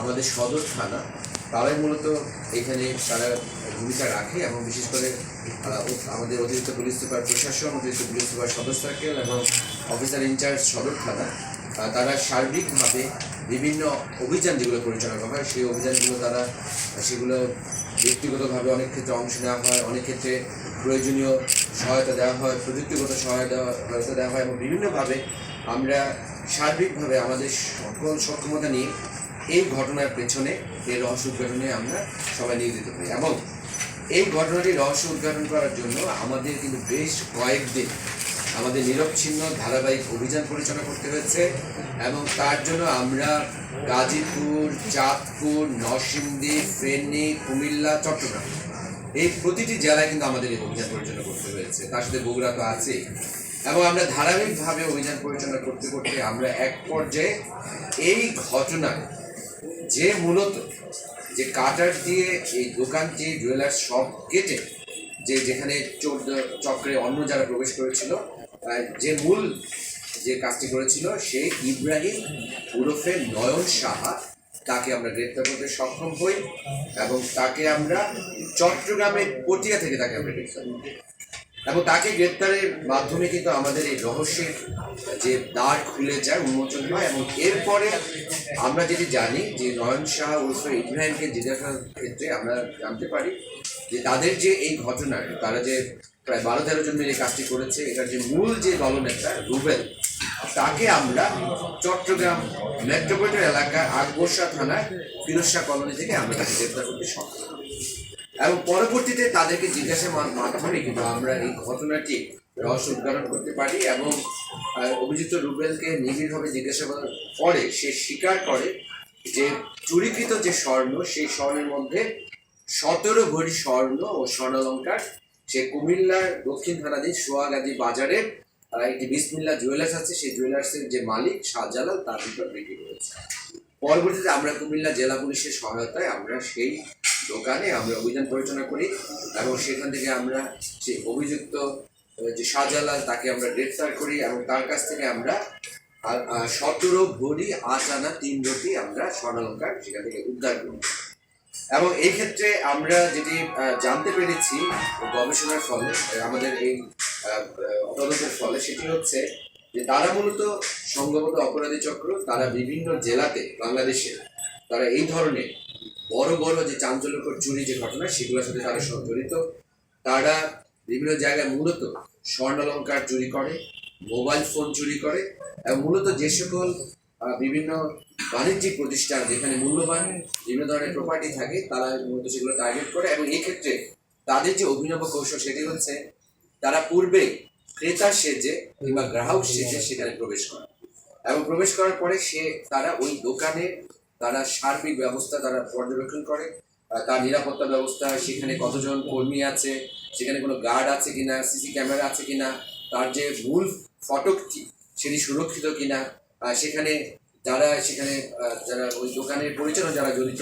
আমাদের সদর থানা, তারাই মূলত এখানে তারা ভূমিকা রাখে এবং বিশেষ করে আমাদের অতিরিক্ত পুলিশ সুপার প্রশাসন, অতিরিক্ত পুলিশ সুপার সদর সার্কেল এবং অফিসার ইনচার্জ সদর থানা তারা সার্বিকভাবে বিভিন্ন অভিযান যেগুলো পরিচালনা করা হয়, সেই অভিযানগুলো তারা, সেগুলো ব্যক্তিগতভাবে অনেক ক্ষেত্রে অংশ নেওয়া হয়, অনেক ক্ষেত্রে প্রয়োজনীয় সহায়তা দেওয়া হয়, প্রযুক্তিগত সহায়তা সহায়তা দেওয়া হয় এবং বিভিন্নভাবে আমরা সার্বিকভাবে আমাদের সকল সক্ষমতা নিয়ে এই ঘটনার পেছনে, এই রহস্য উদ্ঘাটনে আমরা সবাই নিয়োজিত হই। এবং এই ঘটনাটি রহস্য উদ্ঘাটন করার জন্য আমাদের কিন্তু বেশ কয়েকদিন আমাদের নিরবচ্ছিন্ন ধারাবাহিক অভিযান পরিচালনা করতে হয়েছে এবং তার জন্য আমরা গাজীপুর, চাঁদপুর, নরসিংদী, ফেনী, কুমিল্লা, চট্টগ্রাম এই প্রতিটি জেলায় কিন্তু আমাদের এই অভিযান পরিচালনা করতে হয়েছে। তার সাথে বগুড়া তো আছেই। এবং আমরা ধারাবাহিকভাবে অভিযান পরিচালনা করতে করতে আমরা এক পর্যায়ে এই ঘটনায় যে মূলত যে কাটার দিয়ে এই দোকান দোকানটি জুয়েলার্স শপ কেটে যে যেখানে চোর চক্রে অন্য যারা প্রবেশ করেছিল যে মূল যে কাজটি করেছিল সে ইব্রাহিম ওরফে নয়ন সাহা, তাকে আমরা গ্রেপ্তার করতে সক্ষম হই এবং তাকে আমরা চট্টগ্রামের পটিয়া থেকে তাকে আমরা গ্রেপ্তার করি। এবং তাকে গ্রেপ্তারের মাধ্যমে কিন্তু আমাদের এই রহস্যের যে দ্বার খুলে যায়, উন্মোচন হয় এবং এরপরে আমরা যেটি জানি যে নয়ন শাহ ওরফে ইব্রাহিমকে জিজ্ঞাসার ক্ষেত্রে আমরা জানতে পারি যে তাদের যে এই ঘটনার তারা যে প্রায় বারো তেরো জন মিলে কাজটি করেছে, এটার যে মূল যে দলনেতা রুবেল, তাকে আমরা চট্টগ্রাম মেট্রোপলিটন এলাকার আকবর্ষা থানার ফিরোজশাহ কলোনি থেকে আমরা তাকে গ্রেপ্তার করতে সক্ষম। এবং পরবর্তীতে তাদেরকে জিজ্ঞাসার মা- মাধ্যমে কিন্তু আমরা এই ঘটনাটি রহস্য উদ্ঘাটন করতে পারি এবং অভিযুক্ত রুবেলকে নিবিড়ভাবে জিজ্ঞাসাবাদ পরে সে স্বীকার করে যে চুরিকৃত যে স্বর্ণ, সেই স্বর্ণের মধ্যে সতেরো ভরি স্বর্ণ ও স্বর্ণালঙ্কার সে কুমিল্লার দক্ষিণ থানাধীন সোয়াগাজী বাজারে একটি বিসমিল্লা জুয়েলার্স আছে। সেই জুয়েলার্সের যে মালিক শাহজালাল, তার ভিতর বিক্রি করেছে। পরবর্তীতে আমরা কুমিল্লা জেলা পুলিশের সহায়তায় আমরা সেই দোকানে আমরা অভিযান পরিচালনা করি এবং সেখান থেকে আমরা যে অভিযুক্ত যে শাহজালাল, তাকে আমরা গ্রেফতার করি এবং তার কাছ থেকে আমরা সতেরো ভরি আনা তিন রতি আমরা স্বর্ণালঙ্কার সেখান থেকে উদ্ধার করি। এবং এই ক্ষেত্রে আমরা যেটি জানতে পেরেছি গবেষণার ফলে আমাদের এই তদন্তের ফলে সেটি হচ্ছে যে তারা মূলত সংঘবদ্ধ অপরাধী চক্র, তারা বিভিন্ন জেলাতে, বাংলাদেশে, তারা এই ধরনের বড় বড় যে চাঞ্চল্যকর চুরি যে ঘটনা, সেগুলোর সাথে তারা সব জড়িত। তারা বিভিন্ন জায়গায় মূলত স্বর্ণালঙ্কার চুরি করে, মোবাইল ফোন চুরি করে, এবং মূলত যে সকল বিভিন্ন বাণিজ্যিক প্রতিষ্ঠান যেখানে মূল্যবান বিভিন্ন ধরনের প্রপার্টি থাকে, তারা মূলত সেগুলো টার্গেট করে, এবং এই ক্ষেত্রে তাদের যে অভিনব কৌশল সেটি হচ্ছে, তারা পূর্বে ক্রেতা সেজে কিংবা গ্রাহক সেজে সেখানে প্রবেশ করে। এবং প্রবেশ করার পরে সে, তারা ওই দোকানে তারা সার্বিক ব্যবস্থা তারা পর্যবেক্ষণ করে তার নিরাপত্তা ব্যবস্থা, সেখানে কতজন কর্মী আছে, সেখানে কোনো গার্ড আছে কিনা, সিসি ক্যামেরা আছে কিনা, তার যে মূল ফটকটি সেটি সুরক্ষিত কিনা সেখানে যারা সেখানে যারা ওই দোকানের পরিচালনা যারা জড়িত